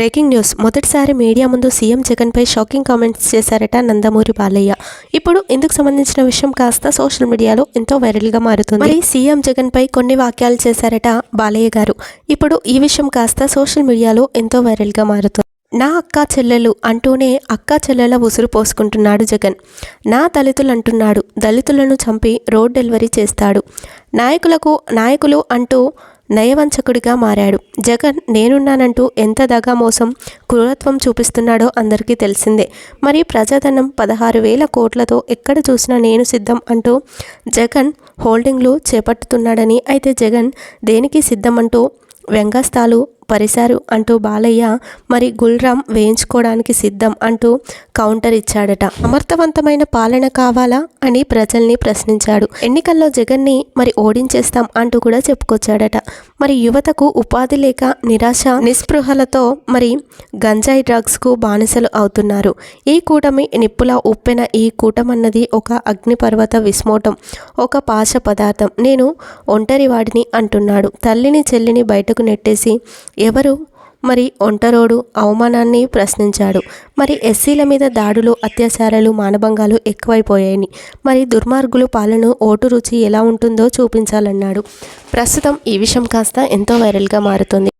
Breaking news. మొదటిసారి media ముందు CM జగన్పై షాకింగ్ కామెంట్స్ చేశారట నందమూరి బాలయ్య. ఇప్పుడు ఇందుకు సంబంధించిన విషయం కాస్త సోషల్ మీడియాలో ఎంతో వైరల్గా మారుతుంది. మరి సీఎం జగన్పై కొన్ని వాక్యాలు చేశారట బాలయ్య గారు. ఇప్పుడు ఈ విషయం కాస్త సోషల్ మీడియాలో ఎంతో వైరల్గా మారుతుంది నా అక్క చెల్లెలు అంటూనే అక్క చెల్లెల ఉసురు పోసుకుంటున్నాడు జగన్. నా దళితులు అంటున్నాడు. దళితులను చంపి రోడ్ డెలివరీ చేస్తాడు. నాయకులకు నాయకులు అంటూ నయవంచకుడిగా మారాడు. జగన్ నేనున్నానంటూ ఎంత దగా మోసం క్రూరత్వం చూపిస్తున్నాడో అందరికీ తెలిసిందే. మరి ప్రజాధనం పదహారు వేల కోట్లతో ఎక్కడ చూసినా నేను సిద్ధం అంటూ జగన్ హోల్డింగ్లు చేపట్టుతున్నాడని అయితే జగన్ దేనికి సిద్ధం అంటూ వ్యంగస్థాలు పరిశారు అంటూ బాలయ్య మరి గుల్రామ్ వేయించుకోవడానికి సిద్ధం అంటూ కౌంటర్ ఇచ్చాడట. సమర్థవంతమైన పాలన కావాలా? అని ప్రజల్ని ప్రశ్నించాడు. ఎన్నికల్లో జగన్ని మరి ఓడించేస్తాం అంటూ కూడా చెప్పుకొచ్చాడట. మరి యువతకు ఉపాధి లేక నిరాశ నిస్పృహలతో మరి గంజాయి డ్రగ్స్కు బానిసలు అవుతున్నారు. ఈ కూటమి నిప్పుల ఉప్పెన ఈ కూటమన్నది ఒక అగ్నిపర్వత విస్ఫోటం ఒక పాశ పదార్థం నేను ఒంటరి వాడిని అంటున్నాడు. తల్లిని చెల్లిని బయటకు నెట్టేసి ఎవరు? మరి ఒంటరోడు అవమానాన్ని ప్రశ్నించాడు. మరి ఎస్సీల మీద దాడులు అత్యాచారాలు మానభంగాలు ఎక్కువైపోయాయి మరి దుర్మార్గులు పాలన ఓటు రుచి ఎలా ఉంటుందో చూపించాలన్నాడు. ప్రస్తుతం ఈ విషయం కాస్త ఎంతో వైరల్గా మారుతుంది.